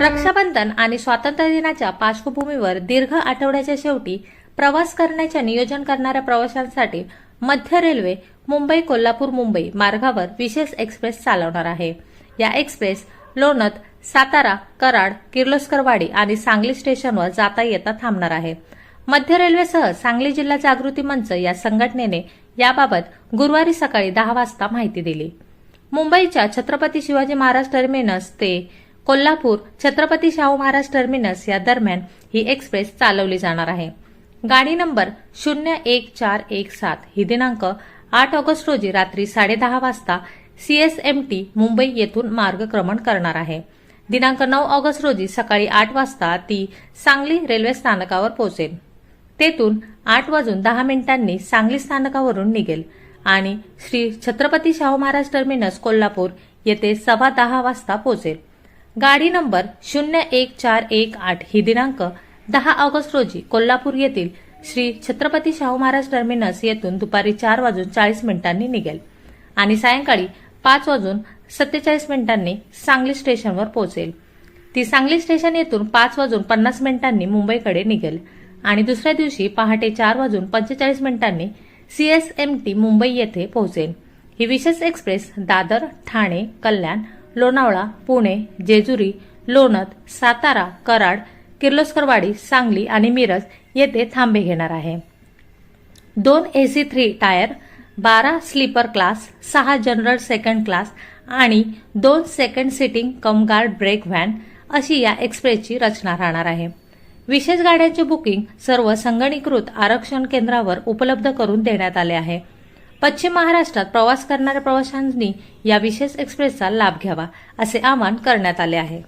रक्षाबंधन आणि स्वातंत्र्य दिनाच्या पार्श्वभूमीवर दीर्घ आठवड्याच्या शेवटी प्रवास करण्याचे नियोजन करणाऱ्या प्रवाशांसाठी मध्य रेल्वे मुंबई कोल्हापूर मुंबई मार्गावर विशेष एक्सप्रेस चालवणार आहे. या एक्सप्रेस लोणत सातारा कराड किर्लोस्करवाडी आणि सांगली स्टेशनवर जाता येता थांबणार आहे. मध्य रेल्वेसह सांगली जिल्हा जागृती मंच या संघटनेने याबाबत गुरुवारी सकाळी दहा वाजता माहिती दिली. मुंबईच्या छत्रपती शिवाजी महाराज टर्मिनस ते कोल्हापूर छत्रपती शाहू महाराज टर्मिनस या दरम्यान ही एक्सप्रेस चालवली जाणार आहे. गाडी नंबर शून्य एक चार एक सात ही दिनांक आठ ऑगस्ट रोजी रात्री साडेदहा वाजता सीएसएमटी मुंबई येथून मार्गक्रमण करणार आहे. दिनांक नऊ ऑगस्ट रोजी सकाळी आठ वाजता ती सांगली रेल्वे स्थानकावर पोहोचेल. तेथून आठ वाजून दहा मिनिटांनी सांगली स्थानकावरून निघेल आणि श्री छत्रपती शाहू महाराज टर्मिनस कोल्हापूर येथे सव्वा दहा वाजता पोहोचेल. गाडी नंबर शून्य एक चार एक आठ ही दिनांक दहा ऑगस्ट रोजी कोल्हापूर येथील श्री छत्रपती शाहू महाराज टर्मिनस येथून दुपारी चार वाजून चाळीस मिनिटांनी निघेल आणि सायंकाळी पाच वाजून सत्तेचाळीस मिनिटांनी सांगली स्टेशनवर पोहोचेल. ती सांगली स्टेशन येथून पाच वाजून पन्नास मिनिटांनी मुंबईकडे निघेल आणि दुसऱ्या दिवशी पहाटे चार वाजून पंचेचाळीस मिनिटांनी सीएसएमटी मुंबई येथे पोहोचेल. ही विशेष एक्सप्रेस दादर ठाणे कल्याण लोणावळा पुणे जेजुरी लोणत सातारा कराड किर्लोस्करवाडी सांगली आणि मिरज येथे थांबे घेणार आहे. दोन एसी थ्री टायर बारा स्लीपर क्लास सहा जनरल सेकंड क्लास आणि दोन second sitting cum guard brake van अशी या एक्सप्रेसची रचना राहणार आहे. विशेष गाड्यांचे बुकिंग सर्व संगणीकृत आरक्षण केंद्रावर उपलब्ध करून देण्यात आले आहे. पश्चिम महाराष्ट्रात प्रवास करणाऱ्या प्रवाशांनी या विशेष एक्सप्रेसचा लाभ घ्यावा असे आवाहन करण्यात आले आहे.